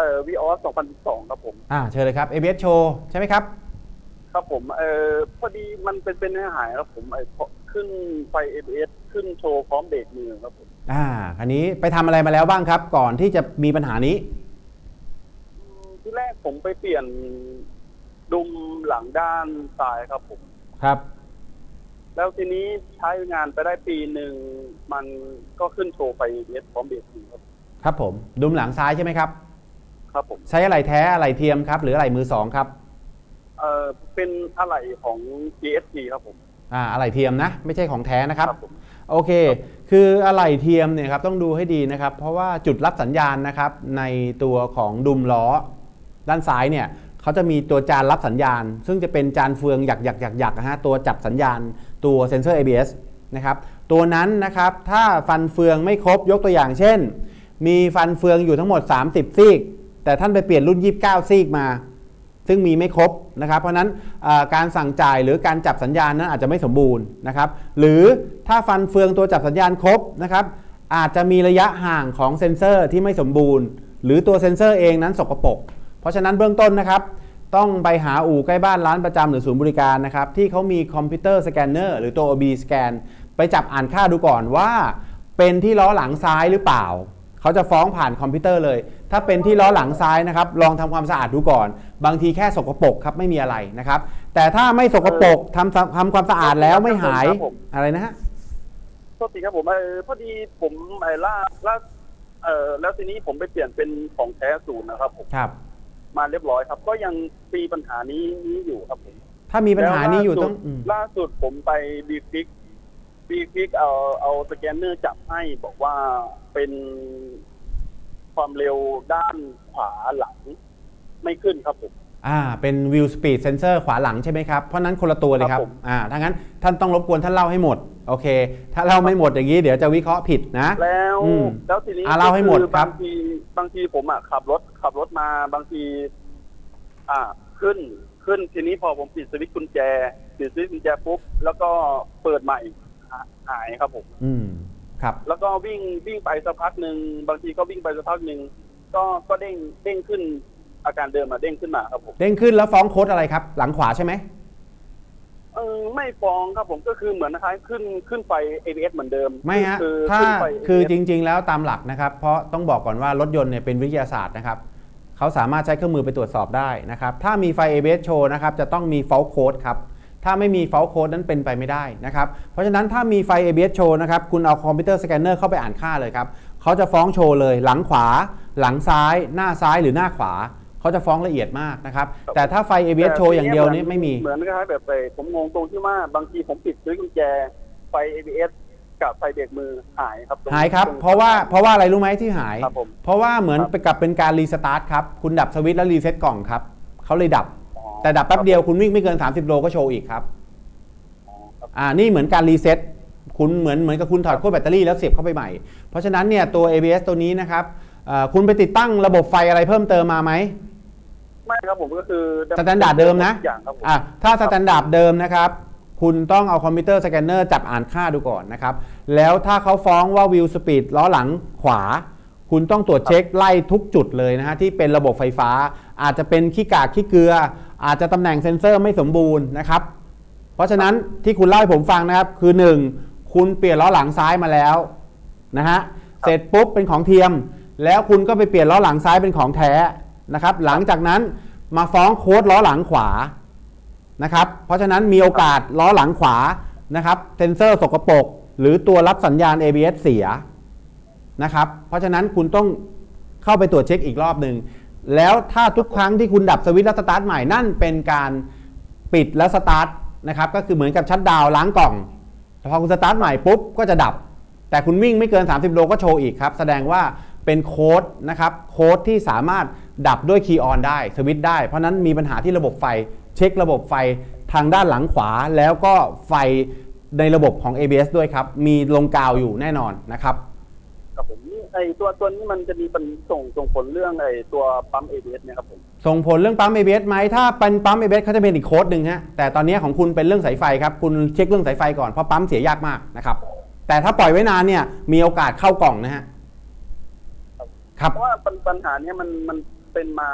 เอ่อวีออส2012ครับผม อ่าเชิญเลยครับ ABS Show ใช่ไหมครับ ครับผม เอ่อพอดีมันเป็นเป็นเนื้อหายครับผมไอ้พอขึ้นไฟ ABS ขึ้นโชว์พร้อมเบรกมือครับผม อ่าคันนี้ไปทำอะไรมาแล้วบ้างครับ ก่อนที่จะมีปัญหานี้อืมที่แรกผมไปเปลี่ยนดุมหลังด้านซ้ายครับผม ครับ แล้วทีนี้ใช้งานไปได้ปีหนึ่ง มันก็ขึ้นโชว์ไฟ ABS พร้อมเบรกมือครับ ครับผม ดุมหลังซ้ายใช่ไหมครับ ครับผมใช้อะไรแท้อะไรเทียมครับ หรืออะไรมือสองครับเอ่อเป็นอะไหล่ของ GST ครับผมอ่าอะไรเทียมนะ ไม่ใช่ของแท้นะครับ ผม โอเค คืออะไหล่เทียมเนี่ยครับต้องดูให้ดีนะครับ เพราะว่าจุดรับสัญญาณนะครับในตัวของดุมล้อ ด้านซ้ายเนี่ยเขาจะมีตัวจานรับสัญญาณ ซึ่งจะเป็นจานเฟืองหยักหยักหยักหยักนะฮะตัวจับสัญญาณตัวเซนเซอร์ ABS นะครับ ตัวนั้นนะครับถ้าฟันเฟืองไม่ครบยกตัวอย่างเช่น มีฟันเฟืองอยู่ทั้งหมด 30 ซีก แต่ท่านไปเปลี่ยนรุ่น 29 ซีกมา ซึ่งมีไม่ครบนะครับเพราะนั้นการสั่งจ่ายหรือการจับสัญญาณนั้นอาจจะไม่สมบูรณ์นะครับหรือถ้าฟันเฟืองตัวจับสัญญาณครบนะครับอาจจะมีระยะห่างของเซ็นเซอร์ที่ไม่สมบูรณ์ หรือตัวเซ็นเซอร์เองนั้นสกปรกเพราะฉะนั้นเบื้องต้นนะครับต้องไปหาอู่ใกล้บ้านร้านประจำหรือศูนย์บริการนะครับที่เขามีคอมพิวเตอร์สแกนเนอร์หรือตัว OB สแกนไปจับอ่านค่าดูก่อนว่า เป็นที่ล้อหลังซ้ายหรือเปล่า เขาจะฟ้องผ่านคอมพิวเตอร์เลย ถ้าเป็นที่ล้อหลังซ้ายนะครับ ลองทำความสะอาดดูก่อน บางทีแค่สกปรกครับไม่มีอะไรนะครับ แต่ถ้าไม่สกปรกทำทำความสะอาดแล้วไม่หายอะไรนะฮะโทษทีครับผมเออพอดีผมไอ้ล่าล่าเอ่อแล้วทีนี้ผมไปเปลี่ยนเป็นของแท้ศูนย์นะครับผมครับ มาเรียบร้อยครับ ก็ยังมีปัญหานี้นี้อยู่ครับผมถ้ามีปัญหานี้อยู่แล้วต้องล่าสุดอืมล่าสุดผมไปบีฟิกบีฟิกเอาเอาสแกนเนอร์จับให้บอกว่า เป็นความเร็วด้านขวาหลังไม่ขึ้นครับผม อ่า เป็น View Speed Sensor ขวาหลังใช่ไหมครับ เพราะนั้นคนละตัวเลยครัครับบผม อ่า ถ้างั้นท่านต้องรบกวนท่านเล่าให้หมด โอเค ถ้าเล่าไม่หมดอย่างนี้เดี๋ยวจะวิเคราะห์ผิดนะ แล้วอืมแล้วทีนี้อะเล่าให้หมดก็อครับบางทีบางทีผมอะขับรถขับรถมาบางที อ่าขึ้นขึ้นทีนี้พอผมปิดสวิตช์กุญแจปิดสวิตช์กุญแจปุ๊บแล้วก็เปิดใหม่หาหายครับผม อืม ครับ แล้วก็วิ่งวิ่งไปสักพักหนึ่งบางทีก็วิ่งไปสักพักหนึ่งก็ก็เด้งเด้งขึ้น อาการเดิมมาเด้งขึ้นมาครับผมเด้งขึ้นแล้วฟ้องโค้ดอะไรครับ หลังขวาใช่ไหมเออไม่ฟ้องครับผมก็คือเหมือนคล้ายๆขึ้นขึ้นไฟ ABS เหมือนเดิมไม่ฮะคือถ้าขึ้นไฟคือจ ABS ริง ๆ แล้วตามหลักนะครับ เพราะต้องบอกก่อนว่ารถยนต์เนี่ยเป็นวิทยาศาสตร์นะครับเขาสามารถใช้เครื่องมือไปตรวจสอบได้นะครับ ถ้ามีไฟ ABS โชว์นะครับจะต้องมี fault code ครับ ถ้าไม่มี fault code นั้นเป็นไปไม่ได้นะครับ เพราะฉะนั้นถ้ามีไฟ ABS โชว์นะครับ คุณเอาคอมพิวเตอร์สแกนเนอร์เข้าไปอ่านค่าเลยครับเขาจะฟ้องโชว์เลย หลังขวา หลังซ้าย หน้าซ้ายหรือหน้าขวาเขาจะฟ้องละเอียดมากนะครับ แต่ถ้าไฟ ABS โชว์อย่างเดียวนี้ไม่มี เหมือนคล้ายๆแบบไปผมงงตรงที่ว่าบางทีผมปิดซื้อกุญแจไฟ ABS กับไฟเบรกมือหายครับตงหายครับตงเพราะว่าเพราะว่าอะไรรู้ไหมที่หายครับผมเพราะว่าเหมือนครับไปกับเป็นการรีสตาร์ทครับ คุณดับสวิตช์แล้วรีเซ็ตกล่องครับเขาเลยดับอ๋อ แต่ดับแป๊บเดียวคุณวิ่งไม่เกิน 30 โลก็โชว์อีกครับอ๋อครับ อ่า นี่เหมือนการรีเซ็ตคุณเหมือนเหมือนกับคุณถอดขั้วแบตเตอรี่แล้วเสียบเข้าไปใหม่ เพราะฉะนั้นเนี่ยตัว ABS ตัวนี้นะครับเอ่อคุณไปติดตั้งระบบไฟอะไรเพิ่มเติมมาไหมไม่ครับผมก็คือสแตนดาร์ดเดิมนะทุกอย่างครับผมอะถ้าสแตนดาร์ดเดิมนะครับ คุณต้องเอาคอมพิวเตอร์สแกนเนอร์จับอ่านค่าดูก่อนนะครับ แล้วถ้าเขาฟ้องว่าวิวสปีดล้อหลังขวา คุณต้องตรวจเช็คไล่ทุกจุดเลยนะฮะที่เป็นระบบไฟฟ้า อาจจะเป็นขี้กากขี้เกลือ อาจจะตำแหน่งเซ็นเซอร์ไม่สมบูรณ์นะครับ เพราะฉะนั้นที่คุณเล่าให้ผมฟังนะครับ คือ 1 คุณเปลี่ยนล้อหลังซ้ายมาแล้วนะฮะเสร็จปุ๊บเป็นของเทียม แล้วคุณก็ไปเปลี่ยนล้อหลังซ้ายเป็นของแท้นะครับ หลังจากนั้นมาฟ้องโค้ดล้อหลังขวานะครับ เพราะฉะนั้นมีโอกาสล้อหลังขวานะครับเซนเซอร์สกปรกหรือตัวรับสัญญาณ ABS เสียนะครับ เพราะฉะนั้นคุณต้องเข้าไปตรวจเช็คอีกรอบหนึ่ง แล้วถ้าทุกครั้งที่คุณดับสวิตช์และสตาร์ทใหม่นั่นเป็นการปิดและสตาร์ทนะครับก็คือเหมือนกับชัดดาวล้างกล่องพอคุณสตาร์ทใหม่ปุ๊บก็จะดับ แต่คุณวิ่งไม่เกิน 30 โลก็โชว์อีกครับ แสดงว่าเป็นโค้ดนะครับโค้ดที่สามารถดับด้วยคีย์ออนได้สวิตช์ได้ เพราะนั้นมีปัญหาที่ระบบไฟ เช็คระบบไฟทางด้านหลังขวา แล้วก็ไฟในระบบของ ABS ด้วยครับ มีลงกาวอยู่แน่นอนนะครับ ไอตัวตัวนี้มันจะมีเป็นส่งส่งผลเรื่องไอตัวปั๊ม ABS เนี่ยครับผม ส่งผลเรื่องปั๊ม ABS ไหมถ้าเป็นปั๊ม ABS เขาจะเป็นอีกโค้ดหนึ่งฮะแต่ตอนนี้ของคุณเป็นเรื่องสายไฟครับคุณเช็คเรื่องสายไฟก่อนเพราะปั๊มเสียยากมากนะครับ แต่ถ้าปล่อยไว้นานเนี่ยมีโอกาสเข้ากล่องนะฮะครับเพราะว่าปัญปัญหาเนี้ยมันมันเป็นมา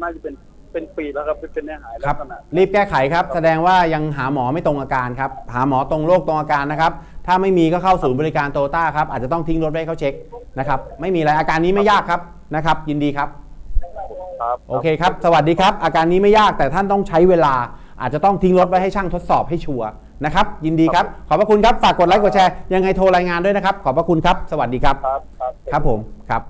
น่าจะเป็นเป็นปีแล้วครับเป็นเป็นเนื้อหายคลัรับกษณะ รีบแก้ไขครับ แสดงว่ายังหาหมอไม่ตรงอาการครับ หาหมอตรงโรคตรงอาการนะครับ ถ้าไม่มีก็เข้าศูนย์บริการโตต้าครับ อาจจะต้องทิ้งรถไว้ให้เขาเช็คนะครับ ไม่มีอะไรอาการนี้ไม่ยากครับนะครับ ยินดีครับ ครับโอเคครับ สวัสดีครับ อาการนี้ไม่ยากแต่ท่านต้องใช้เวลา อาจจะต้องทิ้งรถไว้ให้ช่างทดสอบให้ชัวร์นะครับ ยินดีครับ ขอบพระคุณครับ ฝากกดไลค์กดแชร์ ยังไงโทรรายงานด้วยนะครับ ขอบพระคุณครับ สวัสดีครับ ครับ ครับครับผม ครับ